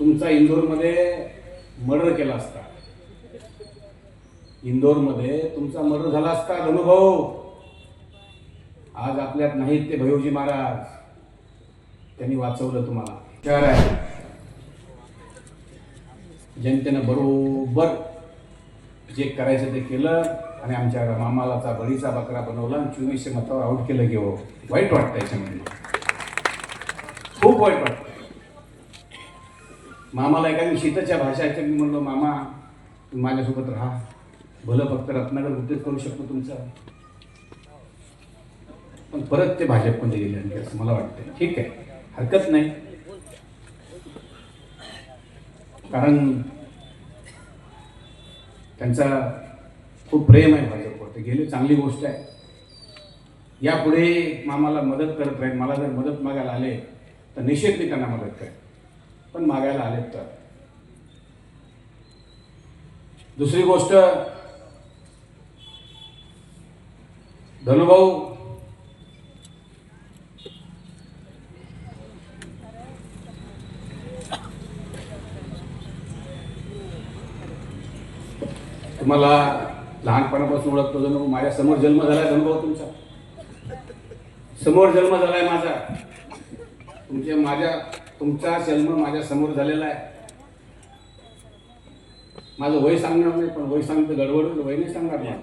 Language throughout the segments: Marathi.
तुमचा इंदोरमध्ये मर्डर केला असता. इंदोरमध्ये तुमचा मर्डर झाला असता धनुभाऊ. आज आपल्यात नाहीत ते भैवजी महाराज. त्यांनी वाचवलं तुम्हाला. शहर आहे. जनतेनं बरोबर जे करायचं ते केलं आणि आमच्या मामालाचा बळीचा बकरा बनवला आणि चोवीसशे मतावर आउट केलं की वाईट वाटतं याच्यामध्ये. खूप वाईट वाटतं मामाला एका शीतच्या भाषाच्या मी म्हणलो मामा तुम्ही माझ्यासोबत राहा. भलं फक्त रत्नागर उद्योग करू शकतो तुमचं. पण परत ते भाजपमध्ये गेले आणखी असं मला वाटतं ठीक आहे. हरकत नाही. कारण त्यांचा खूप प्रेम आहे भाजपवर ते गेले चांगली गोष्ट आहे. यापुढे मामाला मदत करत राहील मला जर मदत मागायला आले तर निश्चित मी त्यांना मदत करेन. पण मागायला आलेत तर. दुसरी गोष्ट धनुभाऊ तुम्हाला लहानपणापासून ओळखतो जणू माझ्यासमोर जन्म झालाय धनुभाऊ तुमचा. समोर जन्म झालाय माझा. तुमच्या माझ्या तुमचा जन्म माझ्यासमोर झालेला आहे. माझं वय सांगणार नाही पण वय सांगतं गडबड वय नाही सांगणार नाही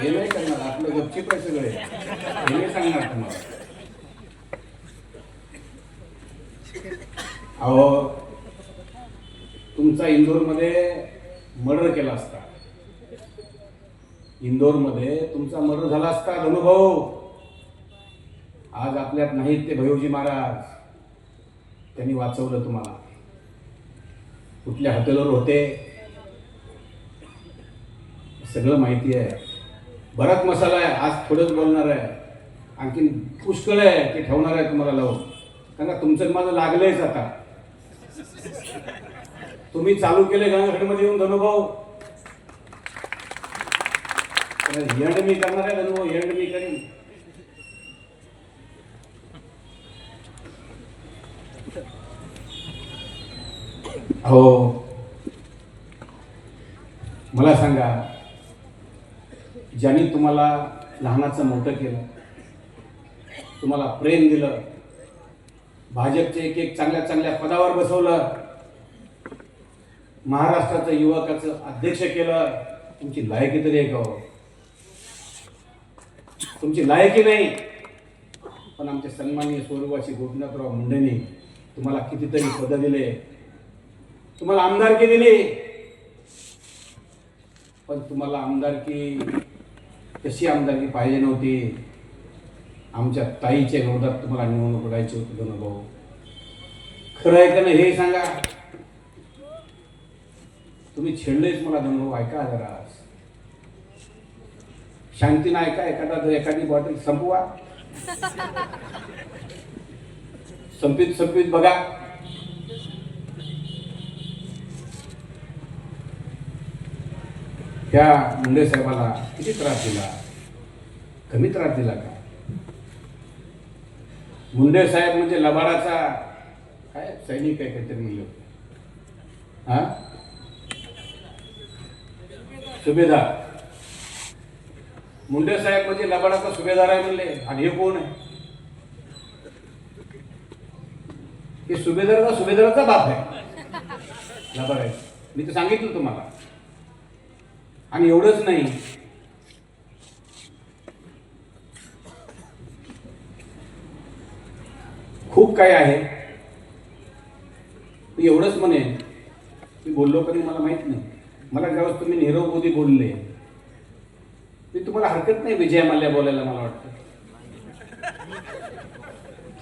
हे नाही करणार आपलं गपचिप आहे सगळे. हे नाही सांगणार तुम्हाला. अहो तुमचा इंदोरमध्ये मर्डर केला असता. इंदोरमध्ये तुमचा मर्डर झाला असता धनुभाऊ. आज आपल्यात नाहीत ते भैवजी महाराज. त्यांनी वाचवलं तुम्हाला. कुठल्या हॉटेलवर होते सगळं माहिती आहे. बराच मसाला आहे आज थोडंच बोलणार आहे. आणखीन पुष्कळ आहे ते ठेवणार आहे तुम्हाला लावून. कारण का तुमचं माझं लागलंयच आता. तुम्ही चालू केले गंगाखेडमध्ये येऊन धनुभाऊ एंड मी करणार आहे धनुभाऊ एंड मी करीन. हो मला सांगा ज्यांनी तुम्हाला लहानाचं मोठं केलं तुम्हाला प्रेम दिलं भाजपचे एक एक चांगल्या चांगल्या पदावर बसवलं महाराष्ट्राचं युवकाचं अध्यक्ष केलं तुमची लायकी तरी एक हो? तुमची लायकी नाही पण आमच्या सन्माननीय स्वरूपाशी गोपीनाथराव मुंडेंनी तुम्हाला कितीतरी पदं दिले. तुम्हाला आमदारकी दिली. पण तुम्हाला आमदारकी कशी आमदारकी पाहिजे नव्हती? आमच्या ताईच्या विरोधात तुम्हाला निवडणूक लढायची होती दोन भाऊ खरं आहे का नाही हे सांगा. तुम्ही छेडलेच मला दोन भाऊ ऐका जरा. शांतीनं ऐका एखादा एखादी बॉटल संपवा. संपित संपित बघा. त्या मुंडे साहेबाला किती त्रास दिला? कमी त्रास दिला का? मुंडे साहेब म्हणजे लबाडाचा काय सैनिक आहे काहीतरी म्हणले हा? सुभेदार. मुंडे साहेब म्हणजे लबाडाचा सुभेदार आहे म्हणले. आणि हे कोण आहे? हे सुभेदाराचा सुभेदाराचा बाप आहे. लबाड मी तर सांगितलं तुम्हाला. आणि एवढंच नाही. खूप काय आहे. मी एवढंच म्हणेन मी बोललो कधी मला माहीत नाही. मला ज्यावेळेस तुम्ही नीरव मोदी बोलले मी तुम्हाला हरकत नाही विजय मल्ल्या बोलायला मला वाटतं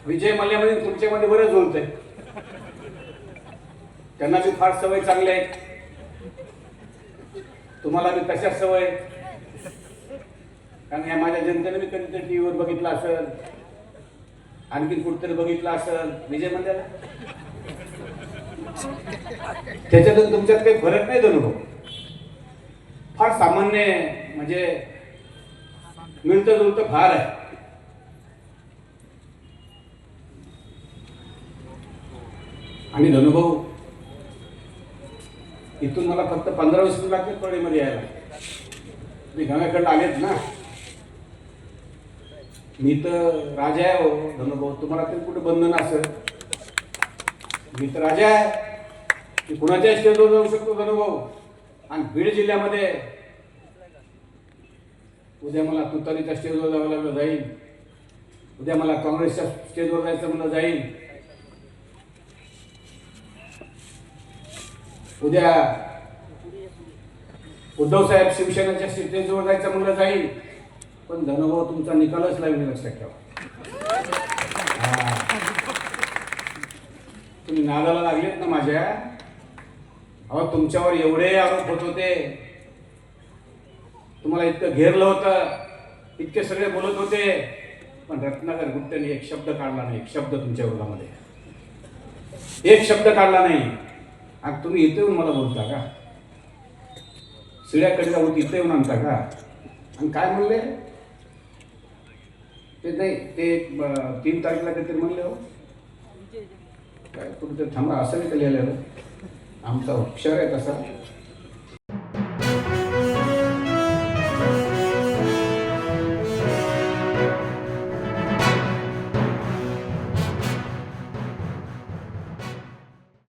विजय मल्ल्यामध्ये तुमच्यामध्ये बरंच बोलतंय त्यांना बी फार सवय चांगली आहे. तुम्हाला बी तशाच सवय कारण या माझ्या जनतेने मी कधीतरी टी व्हीवर बघितलं असेल आणखी कुठतरी बघितलं असेल विजय मंदिर त्याच्यातून तुमच्यात काही फरक नाही अनुभव फार सामान्य आहे, म्हणजे मिळतं जुळतं फार आहे. आणि धनुभाऊ इथून मला फक्त पंधरा वीस मिनिट लागते कळीमध्ये यायला. तुम्ही गंगाकडला आलेत ना. मी तर राजा आहे हो धनुभाऊ तुम्हाला ते कुठे बंधन असेल? मी तर राजा आहे. की कुणाच्या स्टेजवर जाऊ शकतो धनुभाऊ आणि बीड जिल्ह्यामध्ये उद्या मला तुतारीच्या स्टेजवर जावं लागलं जाईल. उद्या मला काँग्रेसच्या स्टेजवर जायचं म्हणलं जाईल. उद्या उद्धव साहेब शिवसेनेच्या स्टेजवर जायचं म्हणलं जाईल. पण धनुभाऊ तुमचा निकालच लागेल लक्षात ठेवा. तुम्ही नादाला लागलेत ना माझ्या. अहो तुमच्यावर एवढे आरोप होत होते. तुम्हाला इतकं घेरलं होतं. इतके सगळे बोलत होते. पण रत्नाकर गुप्तांनी एक शब्द काढला नाही. एक शब्द तुमच्या विरोधामध्ये एक शब्द काढला नाही. आणि तुम्ही इथं येऊन मला बोलता का? सिड्याकडे जाऊ इथं येऊन आणता का? आणि काय म्हणले? ते नाही ते तीन तारखेला काहीतरी म्हणले हो. काय कुठेतरी थांबा असं नाही का लिहिलेलं? आमचा हुशार आहे तसा.